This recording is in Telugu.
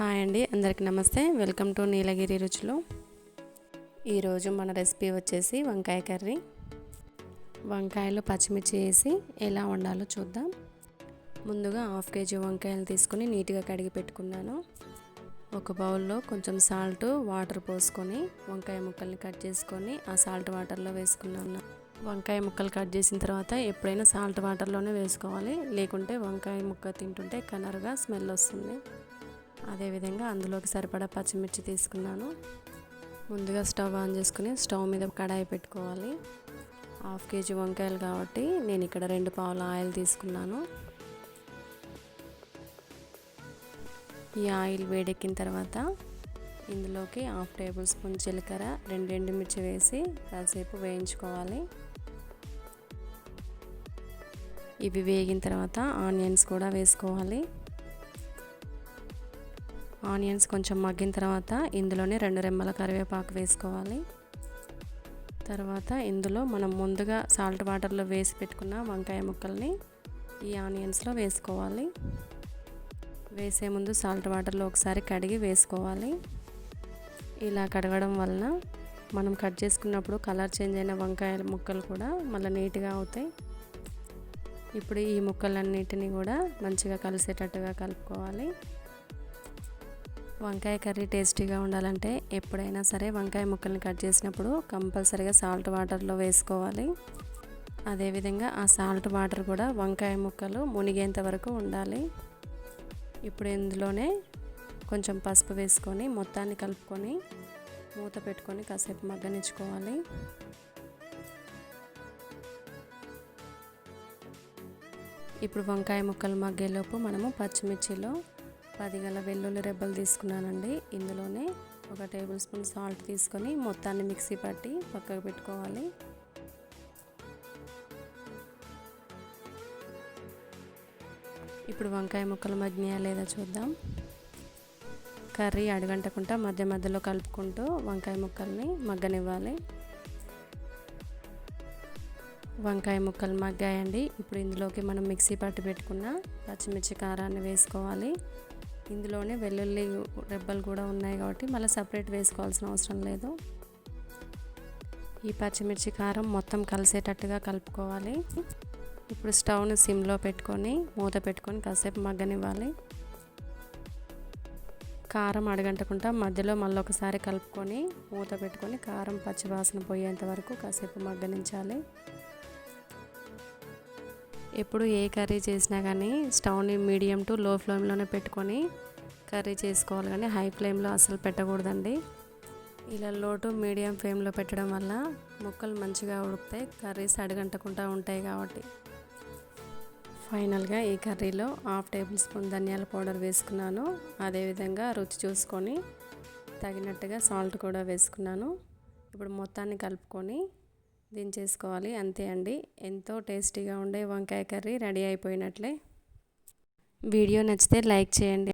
హాయ్ అండి అందరికి నమస్తే. వెల్కమ్ టు నీలగిరి రుచులు. ఈరోజు మన రెసిపీ వచ్చేసి వంకాయ కర్రీ. వంకాయలు పచ్చిమిర్చి వేసి ఎలా వండాలో చూద్దాం. ముందుగా హాఫ్ కేజీ వంకాయలు తీసుకొని నీట్గా కడిగి పెట్టుకున్నాను. ఒక బౌల్లో కొంచెం సాల్ట్ వాటర్ పోసుకొని వంకాయ ముక్కల్ని కట్ చేసుకొని ఆ సాల్ట్ వాటర్లో వేసుకున్నాను. వంకాయ ముక్కలు కట్ చేసిన తర్వాత ఎప్పుడైనా సాల్ట్ వాటర్లోనే వేసుకోవాలి. లేకుంటే వంకాయ ముక్క తింటుంటే కలర్గా స్మెల్ వస్తుంది. అదేవిధంగా అందులోకి సరిపడా పచ్చిమిర్చి తీసుకున్నాను. ముందుగా స్టవ్ ఆన్ చేసుకుని స్టవ్ మీద కడాయి పెట్టుకోవాలి. హాఫ్ కేజీ వంకాయలు కాబట్టి నేను ఇక్కడ రెండు పావుల ఆయిల్ తీసుకున్నాను. ఈ ఆయిల్ వేడెక్కిన తర్వాత ఇందులోకి హాఫ్ టేబుల్ స్పూన్ జీలకర్ర రెండు ఎండుమిర్చి వేసి కాసేపు వేయించుకోవాలి. ఇవి వేగిన తర్వాత ఆనియన్స్ కూడా వేసుకోవాలి. ఆనియన్స్ కొంచెం మగ్గిన తర్వాత ఇందులోనే రెండు రెమ్మల కరివేపాకు వేసుకోవాలి. తర్వాత ఇందులో మనం ముందుగా సాల్ట్ వాటర్లో వేసి పెట్టుకున్న వంకాయ ముక్కల్ని ఈ ఆనియన్స్లో వేసుకోవాలి. వేసే ముందు సాల్ట్ వాటర్లో ఒకసారి కడిగి వేసుకోవాలి. ఇలా కడగడం వలన మనం కట్ చేసుకున్నప్పుడు కలర్ చేంజ్ అయిన వంకాయ ముక్కలు కూడా మళ్ళీ నీట్గా అవుతాయి. ఇప్పుడు ఈ ముక్కలన్నిటిని కూడా మంచిగా కలిసేటట్టుగా కలుపుకోవాలి. వంకాయ కర్రీ టేస్టీగా ఉండాలంటే ఎప్పుడైనా సరే వంకాయ ముక్కల్ని కట్ చేసినప్పుడు కంపల్సరీగా సాల్ట్ వాటర్లో వేసుకోవాలి. అదేవిధంగా ఆ సాల్ట్ వాటర్ కూడా వంకాయ ముక్కలు మునిగేంత వరకు ఉండాలి. ఇప్పుడు ఇందులోనే కొంచెం పసుపు వేసుకొని మొత్తాన్ని కలుపుకొని మూత పెట్టుకొని కాసేపు మగ్గనించుకోవాలి ఇప్పుడు వంకాయ ముక్కలు మగ్గేలోపు మనము పచ్చిమిర్చిలో పది గల వెల్లుల్లి రెబ్బలు తీసుకున్నానండి. ఇందులోనే ఒక టేబుల్ స్పూన్ సాల్ట్ తీసుకొని మొత్తాన్ని మిక్సీ పట్టి పక్కకు పెట్టుకోవాలి. ఇప్పుడు వంకాయ ముక్కలు మగ్గినాయా లేదా చూద్దాం. కర్రీ అడగంటకుండా మధ్య మధ్యలో కలుపుకుంటూ వంకాయ ముక్కల్ని మగ్గనివ్వాలి. వంకాయ ముక్కలు మగ్గాయండి. ఇప్పుడు ఇందులోకి మనం మిక్సీ పట్టి పెట్టుకున్న పచ్చిమిర్చి కారాన్ని వేసుకోవాలి. ఇందులోనే వెల్లుల్లి రెబ్బలు కూడా ఉన్నాయి కాబట్టి మళ్ళీ సపరేట్ వేసుకోవాల్సిన అవసరం లేదు. ఈ పచ్చిమిర్చి కారం మొత్తం కలిసేటట్టుగా కలుపుకోవాలి. ఇప్పుడు స్టవ్ను సిమ్లో పెట్టుకొని మూత పెట్టుకొని కాసేపు మగ్గనివ్వాలి. కారం అడగంటకుండా మధ్యలో మళ్ళీ ఒకసారి కలుపుకొని మూత పెట్టుకొని కారం పచ్చివాసన పోయేంత వరకు కాసేపు మగ్గనించాలి. ఎప్పుడు ఏ కర్రీ చేసినా కానీ స్టవ్ని మీడియం టు లో ఫ్లేమ్లోనే పెట్టుకొని కర్రీ చేసుకోవాలి కానీ హై ఫ్లేమ్లో అసలు పెట్టకూడదండి. ఇలా లో టు మీడియం ఫ్లేమ్లో పెట్టడం వల్ల ముక్కలు మంచిగా ఉడుకుతాయి కర్రీస్ అడగంటకుండా ఉంటాయి కాబట్టి. ఫైనల్గా ఈ కర్రీలో హాఫ్ టేబుల్ స్పూన్ ధనియాల పౌడర్ వేసుకున్నాను. అదేవిధంగా రుచి చూసుకొని తగినట్టుగా సాల్ట్ కూడా వేసుకున్నాను. ఇప్పుడు మొత్తాన్ని కలుపుకొని దించేసుకోవాలి. అంతే అండి. ఎంతో టేస్టీగా ఉండే వంకాయ కర్రీ రెడీ అయిపోయినట్లే. వీడియో నచ్చితే లైక్ చేయండి.